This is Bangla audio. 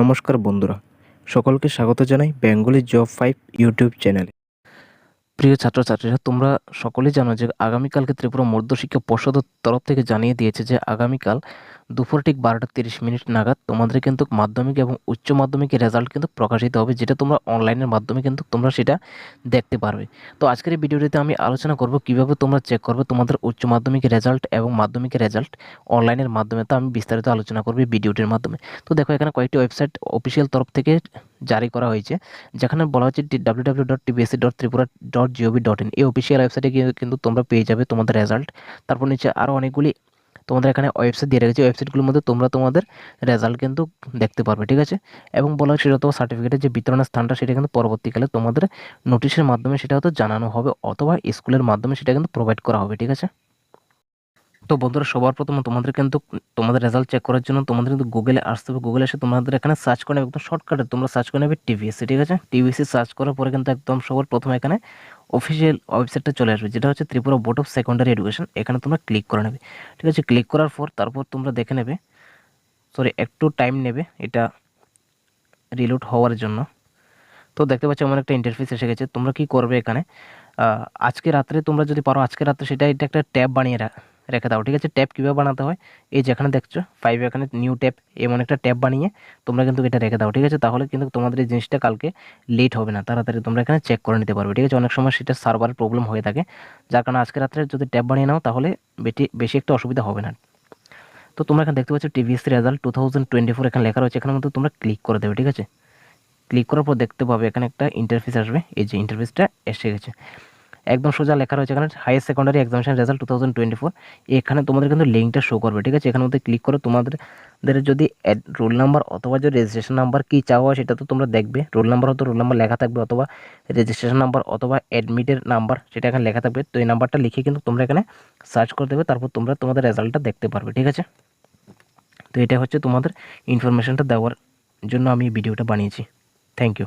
নমস্কার বন্ধুরা, সকলকে স্বাগত জানাই বেঙ্গলি জব ফাইভ ইউটিউব চ্যানেলে। প্রিয় ছাত্রছাত্রীরা, তোমরা সকলেই জানো যে আগামীকালকে ত্রিপুরা মধ্য শিক্ষা পর্ষদের তরফ থেকে জানিয়ে দিয়েছে যে আগামীকাল দুপুর ঠিক বারোটা তিরিশ মিনিট নাগাদ তোমাদের কিন্তু মাধ্যমিক এবং উচ্চ মাধ্যমিকের রেজাল্ট কিন্তু প্রকাশিত হবে, যেটা তোমরা অনলাইনের মাধ্যমে কিন্তু তোমরা সেটা দেখতে পারবে। তো আজকের এই ভিডিওটিতে আমি আলোচনা করব কীভাবে তোমরা চেক করবে তোমাদের উচ্চ মাধ্যমিকের রেজাল্ট এবং মাধ্যমিকের রেজাল্ট অনলাইনের মাধ্যমে। তো আমি বিস্তারিত আলোচনা করব ভিডিওটির মাধ্যমে। তো দেখো এখানে কয়েকটি ওয়েবসাইট অফিসিয়াল তরফ থেকে জারি করা হয়েছে, যেখানে বলা হচ্ছে W W dot TBSC dot Tripura dot GOV dot in এই অফিসিয়াল ওয়েবসাইটে কিন্তু তোমরা পেয়ে যাবে তোমাদের রেজাল্ট তারপর নিচে আরও অনেকগুলি তোমাদের এখানে ওয়েবসাইট দিয়ে রেখেছি। ওয়েবসাইটগুলোর মধ্যে তোমরা তোমাদের রেজাল্ট কিন্তু দেখতে পারবে, ঠিক আছে? এবং বলা হচ্ছে সেটা সার্টিফিকেটের যে বিতরণের স্থানটা, সেটা কিন্তু পরবর্তীকালে তোমাদের নোটিশের মাধ্যমে সেটা হয়তো জানানো হবে অথবা স্কুলের মাধ্যমে সেটা কিন্তু প্রোভাইড করা হবে, ঠিক আছে? তো বন্ধুরা, সবার প্রথমে তোমাদের কিন্তু তোমাদের রেজাল্ট চেক করার জন্য তোমাদের কিন্তু গুগলে আসতে হবে। গুগলে এসে তোমাদের এখানে সার্চ করে নেবে, একদম শর্টকাটে তোমরা সার্চ করে নেবে টিভিএসসি ঠিক আছে? টিভিএসসি সার্চ করার পরে কিন্তু একদম সবার প্রথমে এখানে অফিসিয়াল ওয়েবসাইটটা চলে আসবে, যেটা হচ্ছে Tripura board of secondary education এখানে তোমরা ক্লিক করে নেবে। ঠিক আছে ক্লিক করার পর তারপর তোমরা দেখে নেবে। সরি একটু টাইম নেবে এটা রিলোড হওয়ার জন্য। তো দেখতে পাচ্ছ আমার একটা ইন্টারফেস এসে গেছে। তোমরা কি করবে এখানে? আজকে রাত্রে তোমরা যদি পারো, আজকে রাত্রে সেটা এটা একটা ট্যাব বানিয়ে রেখে দাও, ঠিক আছে? ট্যাপ কীভাবে বানাতে হয়? এই যেখানে দেখছ ফাইভ এখানে নিউ ট্যাপ এমন একটা ট্যাপ বানিয়ে তোমরা কিন্তু এটা রেখে দাও, ঠিক আছে? তাহলে কিন্তু তোমাদের এই জিনিসটা কালকে লেট হবে না, তাড়াতাড়ি তোমরা এখানে চেক করে নিতে পারবে, ঠিক আছে? অনেক সময় সেটা সার্ভারের প্রবলেম হয়ে থাকে, যার কারণে আজকে রাত্রে যদি ট্যাপ বানিয়ে নাও, তাহলে বেশি বেশি একটা অসুবিধা হবে না। তো তোমরা এখানে দেখতে পাচ্ছ TBSC result two thousand twenty four এখানে লেখা রয়েছে, এখানে মধ্যে তোমরা ক্লিক করে দেবে, ঠিক আছে? ক্লিক করার পর দেখতে পাবে এখানে একটা ইন্টারফেস আসবে, এই যে ইন্টারফেসটা এসে গেছে। একদম সোজা লেখা রয়েছে এখানে higher secondary examination result two thousand twenty four এখানে তোমাদের কিন্তু লিঙ্কটা শো করবে, ঠিক আছে? এখানে মধ্যে ক্লিক করে, তোমাদের যদি রোল নাম্বার অথবা যে রেজিস্ট্রেশন নাম্বার কী চাওয়া হয় সেটা তো তোমরা দেখবে। রোল নাম্বার হয়তো রোল নাম্বার লেখা থাকবে অথবা রেজিস্ট্রেশন নাম্বার অথবা অ্যাডমিটের নাম্বার সেটা এখানে লেখা থাকবে। তো এই নাম্বারটা লিখে কিন্তু তোমরা এখানে সার্চ করে দেবে, তারপর তোমরা তোমাদের রেজাল্টটা দেখতে পারবে, ঠিক আছে? তো এটা হচ্ছে তোমাদের ইনফরমেশনটা দেওয়ার জন্য আমি ভিডিওটা বানিয়েছি। Thank you